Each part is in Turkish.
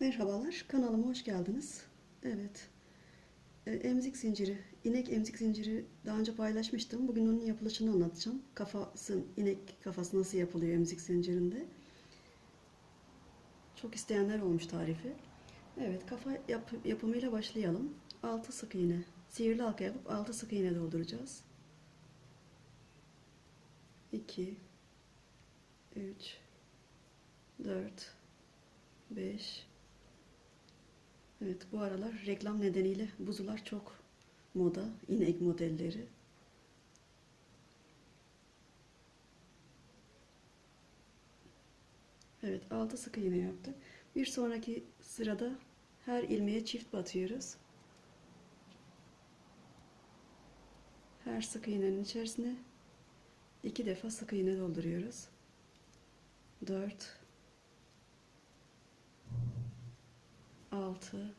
Merhabalar, kanalıma hoş geldiniz. Evet, e, emzik zinciri, inek emzik zinciri daha önce paylaşmıştım. Bugün onun yapılışını anlatacağım. Kafası, inek kafası nasıl yapılıyor emzik zincirinde. Çok isteyenler olmuş tarifi. Evet, kafa yap, yapımıyla başlayalım. 6 sık iğne, sihirli halka yapıp 6 sık iğne dolduracağız. 2 3 4 5 Evet bu aralar reklam nedeniyle buzular çok moda. inek modelleri. Evet 6 sık iğne yaptık. Bir sonraki sırada her ilmeğe çift batıyoruz. Her sık iğnenin içerisine iki defa sık iğne dolduruyoruz. 4 6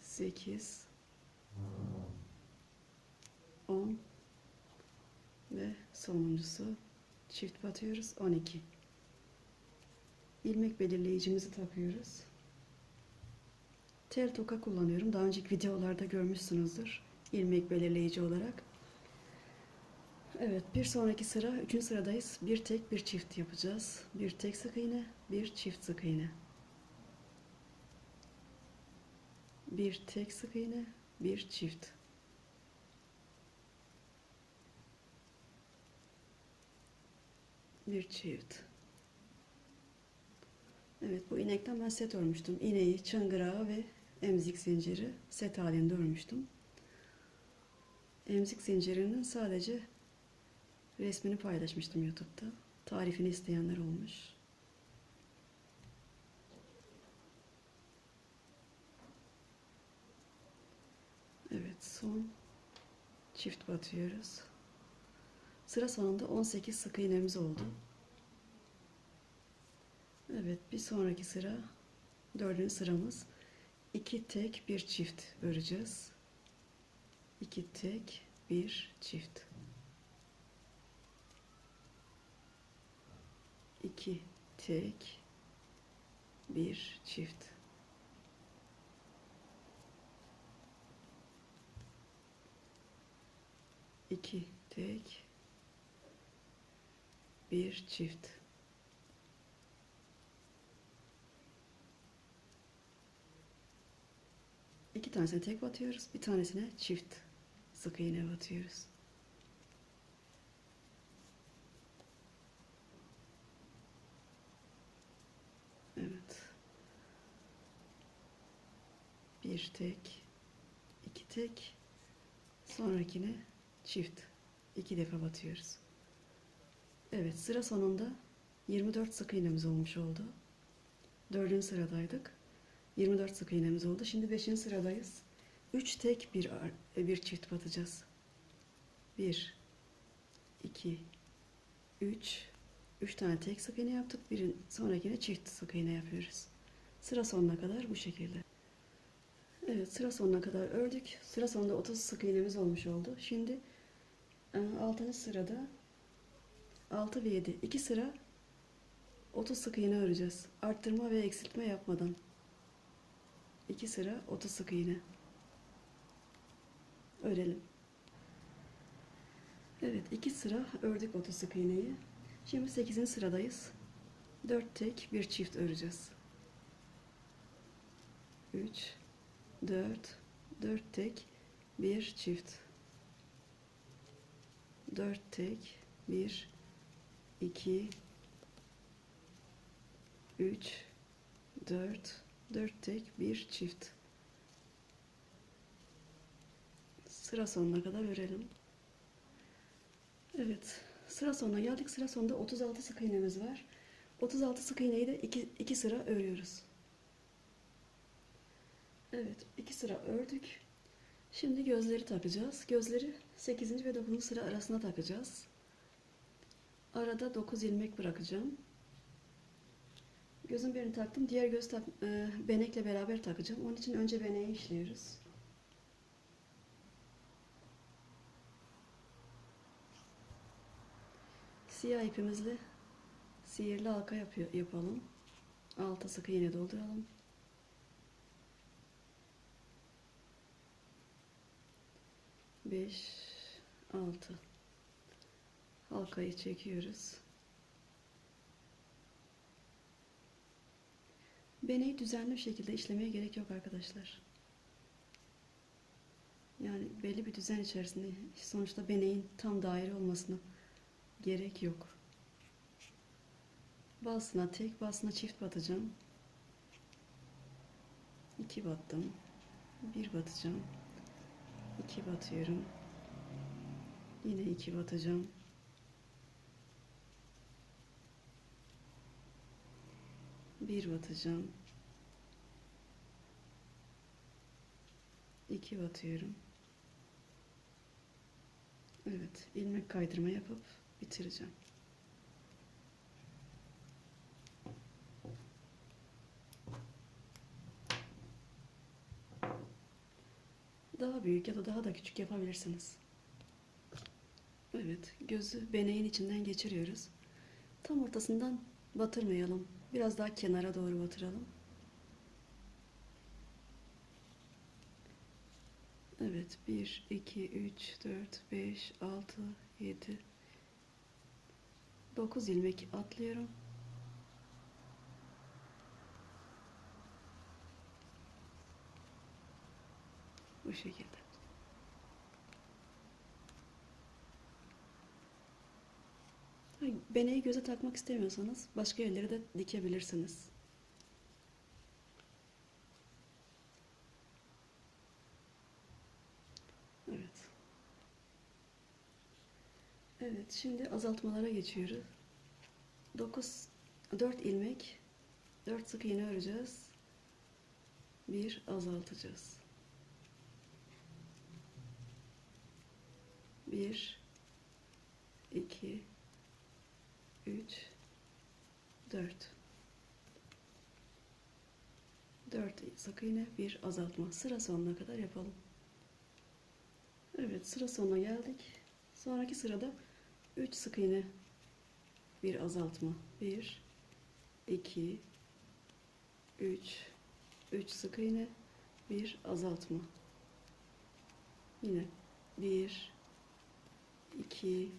8 10 ve sonuncusu. Çift batıyoruz. 12 ilmek belirleyicimizi takıyoruz. Tel toka kullanıyorum. Daha önceki videolarda görmüşsünüzdür. İlmek belirleyici olarak Evet, bir sonraki sıra, üçüncü sıradayız. Bir tek, bir çift yapacağız. Bir tek sık iğne, bir çift sık iğne. Bir tek sık iğne, bir çift. Bir çift. Evet, bu inekten ben set örmüştüm. İneği, çıngırağı ve emzik zinciri set halinde örmüştüm. Emzik zincirinin sadece resmini paylaşmıştım YouTube'da. Tarifini isteyenler olmuş. Evet son çift batıyoruz. Sıra sonunda 18 sık iğnemiz oldu. Evet bir sonraki sıra dördüncü sıramız iki tek bir çift öreceğiz. İki tek bir çift. 2 tek bir çift. İki tek bir çift. İki tanesine tek batıyoruz bir tanesine çift. Sık iğne batıyoruz Evet. Bir tek, iki tek, sonrakine çift. iki defa batıyoruz. Evet, sıra sonunda 24 sık iğnemiz olmuş oldu. Dördüncü sıradaydık. 24 sık iğnemiz oldu. Şimdi beşinci sıradayız. 3 tek bir, bir çift batacağız. 1 2 3 3 tane tek sık iğne yaptık. Birin sonrakine çift sık iğne yapıyoruz. Sıra sonuna kadar bu şekilde. Evet sıra sonuna kadar ördük. Sıra sonunda 30 sık iğnemiz olmuş oldu. Şimdi 6. E, sırada 6 ve 7 2 sıra 30 sık iğne öreceğiz. Arttırma ve eksiltme yapmadan. 2 sıra 30 sık iğne. Örelim. Evet 2 sıra ördük 30 sık iğneyi. Şimdi 8. sıradayız. 4 tek bir çift öreceğiz. 3 4 4 tek bir çift. 4 tek 1 2 3 4 4 tek bir çift. Sıra sonuna kadar örelim. Evet. Sıra sonuna geldik. Sıra sonunda 36 sık iğnemiz var. 36 sık iğneyi de 2, 2 sıra örüyoruz. Evet, 2 sıra ördük. Şimdi gözleri takacağız. Gözleri 8. ve 9. sıra arasına takacağız. Arada 9 ilmek bırakacağım. Gözün birini taktım. Diğer göz tak, e, benekle beraber takacağım. Onun için önce beneği işliyoruz. Siyah ipimizle Sihirli halka yapıyor, yapalım. Altı sık iğne dolduralım. Beş, altı. Halkayı çekiyoruz. Beneyi düzenli bir şekilde işlemeye gerek yok arkadaşlar. Yani belli bir düzen içerisinde sonuçta beneğin tam daire olmasına gerek yok. Bazısına tek, bazısına çift batacağım. İki battım. Bir batacağım. İki batıyorum. Yine iki batacağım. Bir batacağım. İki batıyorum. Evet, ilmek kaydırma yapıp bitireceğim. Daha büyük ya da daha da küçük yapabilirsiniz. Evet, gözü beneğin içinden geçiriyoruz. Tam ortasından batırmayalım. Biraz daha kenara doğru batıralım. Evet, 1, 2, 3, 4, 5, 6, 7, 9 ilmek atlıyorum. Bu şekilde. Beneği göze takmak istemiyorsanız başka yerlere de dikebilirsiniz. Evet. Evet, şimdi azaltmalara geçiyoruz. 9 4 ilmek 4 sık iğne öreceğiz. Bir azaltacağız. Bir, iki, üç, dört. Dört sık iğne, bir azaltma. Sıra sonuna kadar yapalım. Evet, sıra sonuna geldik. Sonraki sırada üç sık iğne, bir azaltma. Bir, iki, üç, üç sık iğne, bir azaltma. Yine bir, 2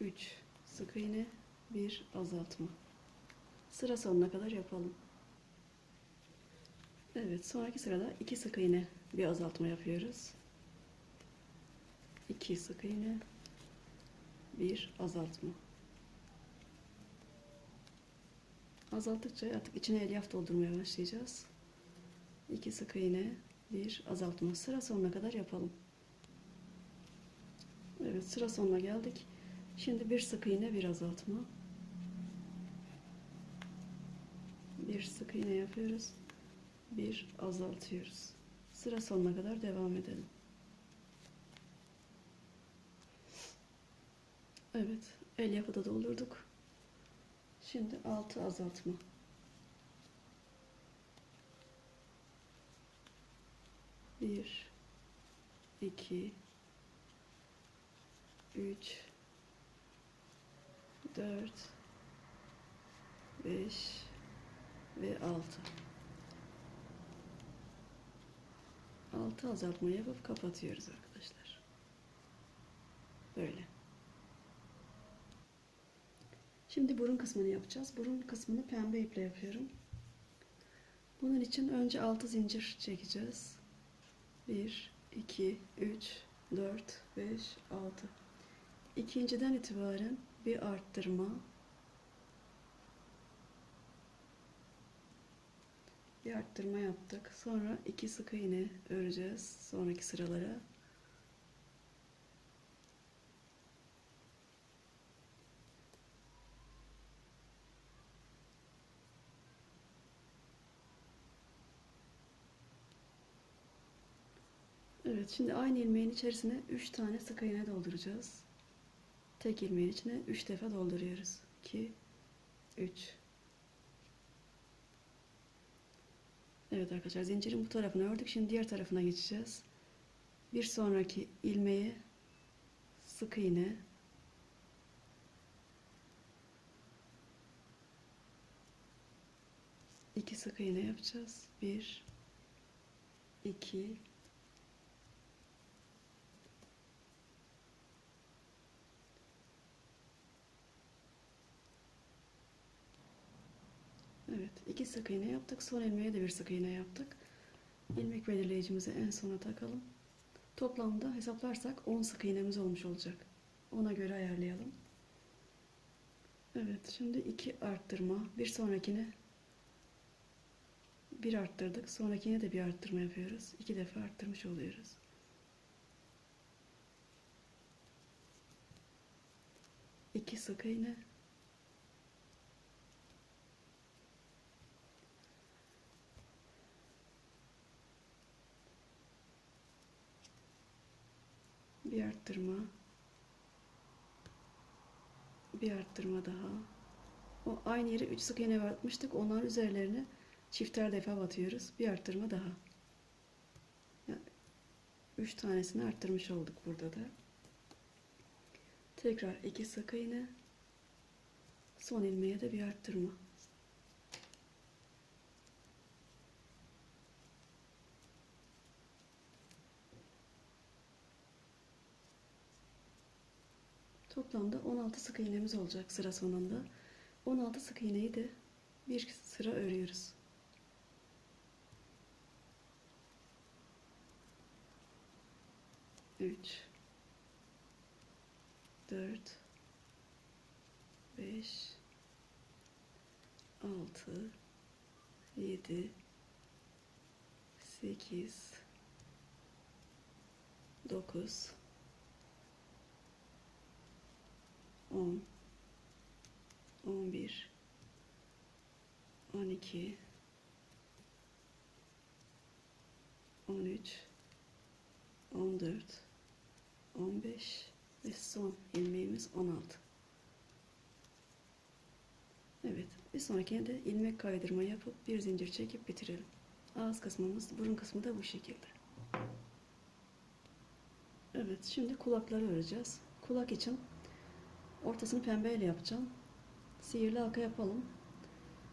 3 sık iğne. 1 azaltma. Sıra sonuna kadar yapalım. Evet sonraki sırada 2 sık iğne bir azaltma yapıyoruz. 2 sık iğne 1 azaltma. Azalttıkça artık içine elyaf doldurmaya başlayacağız. 2 sık iğne 1 azaltma. Sıra sonuna kadar yapalım Evet sıra sonuna geldik. Şimdi bir sık iğne bir azaltma. Bir sık iğne yapıyoruz. Bir azaltıyoruz. Sıra sonuna kadar devam edelim. Evet el yapıda doldurduk. Şimdi altı azaltma. Bir, iki, 3 4 5 ve 6 6 azaltma yapıp kapatıyoruz arkadaşlar. Böyle. Şimdi burun kısmını yapacağız. Burun kısmını pembe iple yapıyorum. Bunun için önce 6 zincir çekeceğiz. 1 2 3 4 5 6 İkinciden itibaren bir arttırma. Bir arttırma yaptık. Sonra iki sık iğne öreceğiz sonraki sıralara. Evet, şimdi aynı ilmeğin içerisine 3 tane sık iğne dolduracağız. Tek ilmeğin içine 3 defa dolduruyoruz. 2 3 Evet arkadaşlar zincirin bu tarafını ördük. Şimdi diğer tarafına geçeceğiz. Bir sonraki ilmeği sık iğne iki sık iğne yapacağız. Bir iki Evet, iki sık iğne yaptık. Son ilmeğe de bir sık iğne yaptık. İlmek belirleyicimizi en sona takalım. Toplamda hesaplarsak 10 sık iğnemiz olmuş olacak. Ona göre ayarlayalım. Evet, şimdi 2 arttırma. Bir sonrakine bir arttırdık. Sonrakine de bir arttırma yapıyoruz. İki defa arttırmış oluyoruz. İki sık iğne. Bir arttırma. Bir arttırma daha. O aynı yere 3 sık iğne batmıştık. Onların üzerlerine çifter defa batıyoruz. Bir arttırma daha. Yani 3 tanesini arttırmış olduk burada da. Tekrar 2 sık iğne. Son ilmeğe de bir arttırma. Toplamda 16 sık iğnemiz olacak sıra sonunda. 16 sık iğneyi de bir sıra örüyoruz. Üç, dört, beş, altı, yedi, sekiz, dokuz, on, on bir, on iki, on üç, on dört, on beş ve son ilmeğimiz on altı. Evet, bir sonrakine de ilmek kaydırma yapıp bir zincir çekip bitirelim. Ağız kısmımız, burun kısmı da bu şekilde. Evet, şimdi kulakları öreceğiz. Kulak için ortasını pembeyle yapacağım. Sihirli halka yapalım.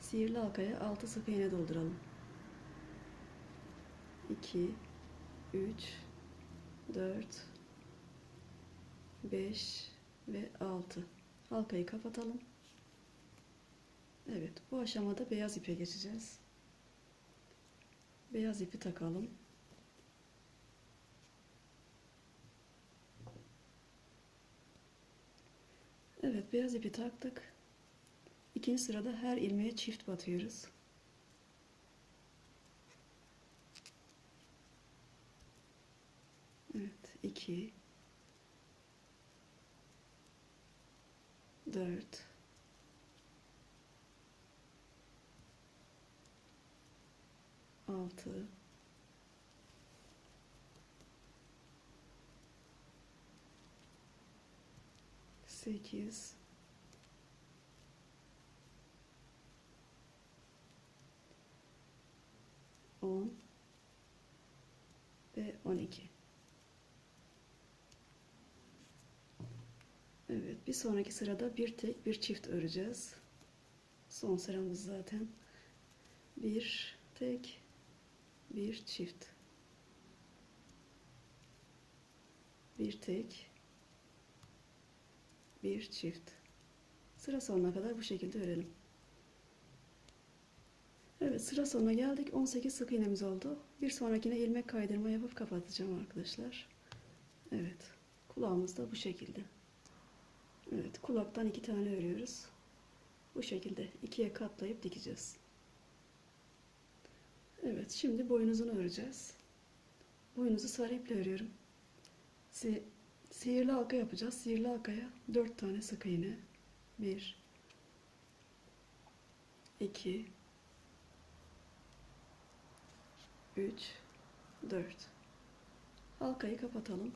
Sihirli halkaya 6 sık iğne dolduralım. 2 3 4 5 ve 6. Halkayı kapatalım. Evet, bu aşamada beyaz ipe geçeceğiz. Beyaz ipi takalım. Evet, beyaz ipi taktık. İkinci sırada her ilmeğe çift batıyoruz. Evet, 2 4 6 8 10 ve 12 Evet bir sonraki sırada bir tek bir çift öreceğiz. Son sıramız zaten. Bir tek bir çift. Bir tek bir çift. Sıra sonuna kadar bu şekilde örelim. Evet sıra sonuna geldik. 18 sık iğnemiz oldu. Bir sonrakine ilmek kaydırma yapıp kapatacağım arkadaşlar. Evet kulağımız da bu şekilde. Evet kulaktan iki tane örüyoruz. Bu şekilde ikiye katlayıp dikeceğiz. Evet, şimdi boynuzunu öreceğiz. Boynuzu sarı iple örüyorum. Si sihirli halka yapacağız. Sihirli halkaya 4 tane sık iğne. 1 2 3 4 Halkayı kapatalım.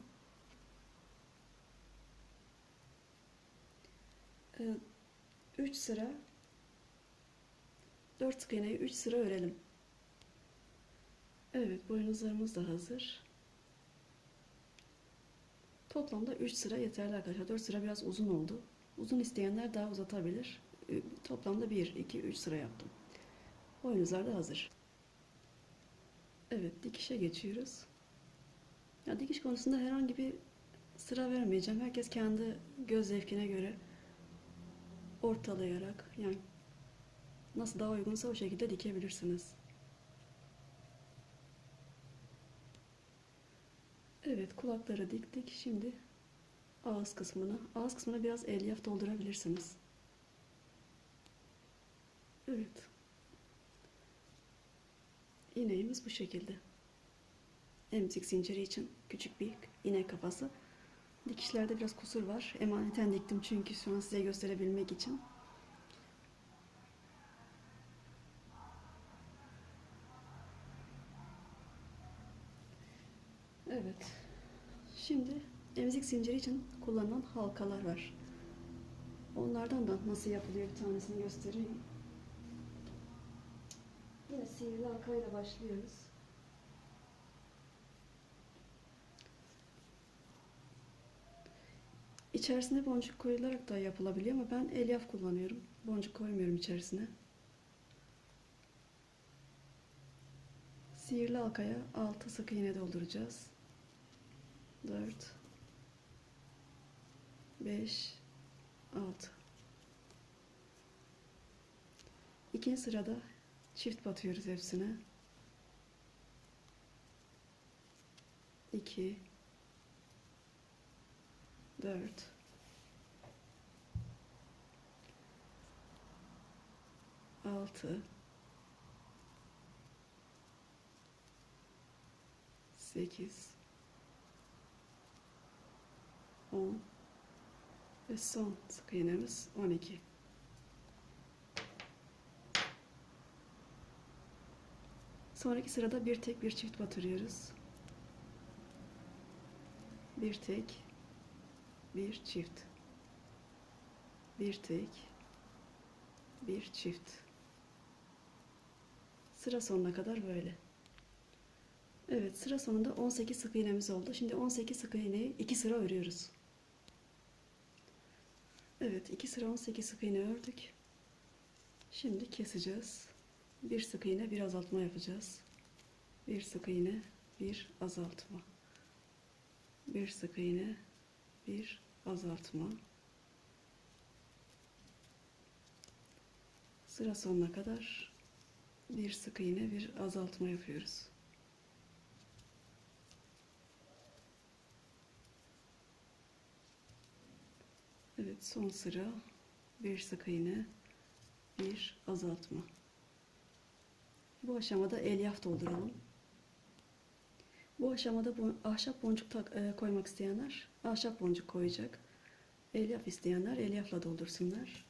3 sıra 4 sık iğneyi 3 sıra örelim. Evet, boynuzlarımız da hazır. Toplamda 3 sıra yeterli arkadaşlar. 4 sıra biraz uzun oldu. Uzun isteyenler daha uzatabilir. Toplamda 1, 2, 3 sıra yaptım. Boynuzlar da hazır. Evet dikişe geçiyoruz. Ya dikiş konusunda herhangi bir sıra vermeyeceğim. Herkes kendi göz zevkine göre ortalayarak yani nasıl daha uygunsa o şekilde dikebilirsiniz. Evet kulakları diktik. Şimdi ağız kısmına. Ağız kısmına biraz elyaf doldurabilirsiniz. Evet. İğneğimiz bu şekilde. Emzik zinciri için küçük bir iğne kafası. Dikişlerde biraz kusur var. Emaneten diktim çünkü şu an size gösterebilmek için. Evet. Şimdi emzik zinciri için kullanılan halkalar var. Onlardan da nasıl yapılıyor bir tanesini göstereyim. Yine sihirli halkayla başlıyoruz. İçerisine boncuk koyularak da yapılabiliyor ama ben elyaf kullanıyorum. Boncuk koymuyorum içerisine. Sihirli halkaya 6 sık iğne dolduracağız. 4 5 6 İkinci sırada çift batıyoruz hepsine. 2 4 6 8 10 ve son sık iğnemiz 12. Sonraki sırada bir tek bir çift batırıyoruz. Bir tek bir çift. Bir tek bir çift. Sıra sonuna kadar böyle. Evet sıra sonunda 18 sık iğnemiz oldu. Şimdi 18 sık iğneyi 2 sıra örüyoruz. Evet 2 sıra 18 sık iğne ördük. Şimdi keseceğiz. Bir sık iğne bir azaltma yapacağız. Bir sık iğne bir azaltma. Bir sık iğne bir azaltma. Sıra sonuna kadar bir sık iğne bir azaltma yapıyoruz. Evet son sıra bir sık iğne bir azaltma. Bu aşamada elyaf dolduralım. Bu aşamada bu ahşap boncuk tak, e, koymak isteyenler ahşap boncuk koyacak. Elyaf isteyenler elyafla doldursunlar.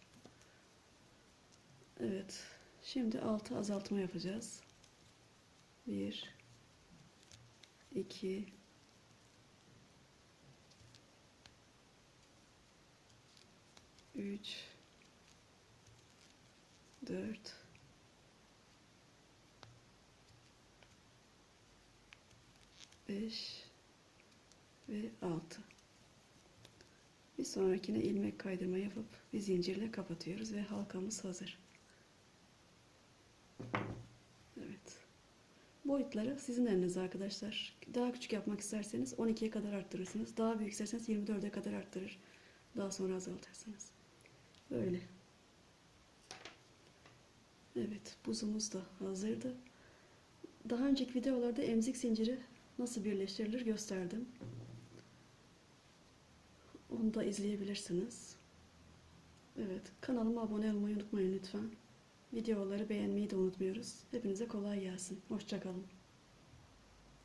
Evet. Şimdi altı azaltma yapacağız. 1 2 3 4 5 ve 6 bir sonrakine ilmek kaydırma yapıp bir zincirle kapatıyoruz ve halkamız hazır. Evet. Boyutları sizin elinizde arkadaşlar. Daha küçük yapmak isterseniz 12'ye kadar arttırırsınız. Daha büyük isterseniz 24'e kadar arttırır. Daha sonra azaltırsınız böyle evet buzumuz da hazırdı daha önceki videolarda emzik zinciri nasıl birleştirilir gösterdim. Onu da izleyebilirsiniz. Evet, kanalıma abone olmayı unutmayın lütfen. Videoları beğenmeyi de unutmuyoruz. Hepinize kolay gelsin. Hoşçakalın.